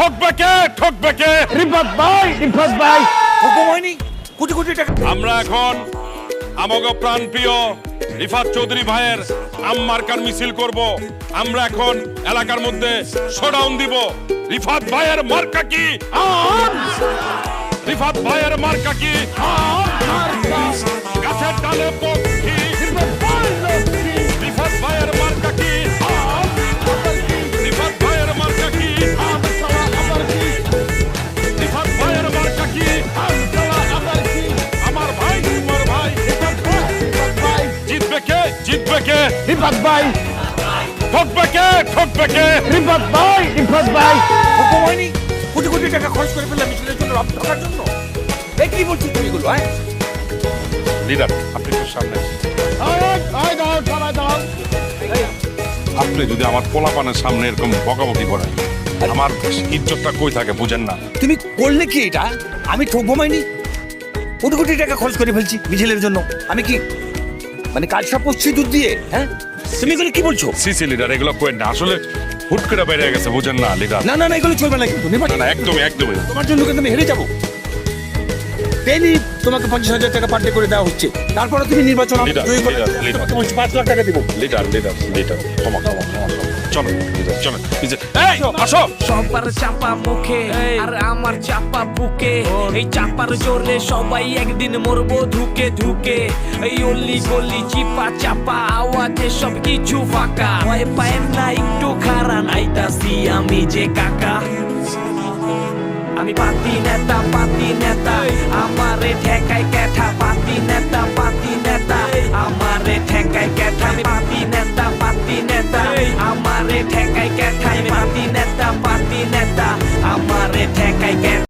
ঠকবে কে ঠকবে কে রিফাত ভাই। রিফাত ভাই হুকুম হয়নি কোটি কোটি টাকা আমরা এখন আমগ প্রাণ প্রিয় রিফাত চৌধুরী ভাইয়ের আম্মার্কার মিছিল করব। আমরা এখন এলাকার মধ্যে শোডাউন দিব। রিফাত ভাইয়ের মার্কা কি? রিফাত ভাইয়ের মার্কা কি? গাছের ডালে পক্ষী কে রিফাত ভাই। ঠকবে কে ঠকবে কে রিফাত ভাই রিফাত ভাই। হুকুম হয়নি। কোটি কোটি টাকা খরচ করে ফেললাম মিছিলের জন্য জন্য। এই কি বলছিস তুমি এগুলো হ্যাঁ? লিডার আপনি একটু সামনে আপনি যদি আমার পোলাপানের সামনে এরকম বকাবকি করেন আমার ইজ্জতটা কই থাকে বুঝেন না। তুমি করলে কি এটা? আমি ঠকবো মাইনি কোটি কোটি টাকা খরচ করে ফেলছি মিছিলের জন্য। আমি কি মানে কাজ সব করছি দুধ দিয়ে হ্যাঁ? তুমি এগুলো কি বলছো? সিসি লিডার এগুলো কই না? আসলে হুট করে বেড়ে গেছে বুঝেন না লিডার। না না না এগুলো চলবে না কিন্তু নির্বাচন না একদমই একদমই না। তোমার জন্য কিন্তু আমি হেরে যাব। ডেলি তোমাকে পঞ্চাশ হাজার টাকা পার ডে করে দেওয়া হচ্ছে। তারপরে তুমি নির্বাচন পাঁচ লাখ টাকা দেবো। লিডার লিডার লিডার কমা ক্ষমা ক্ষমা ক্ষমা। চলো চলো এই আসো। সবার চাপা মুখে আর আমার চাপা বুকে। এই চাপার জোরে সবাই একদিন মরবো ধুকে ধুকে। এই অল্লি গল্লি চিপা চাপা আওয়াজে সব কিছু ফাঁকা। ভয় পায় না একটু খারা নাইতাছি আমি যে কাকা। আমি পাতি নেতা পাতি নেতা।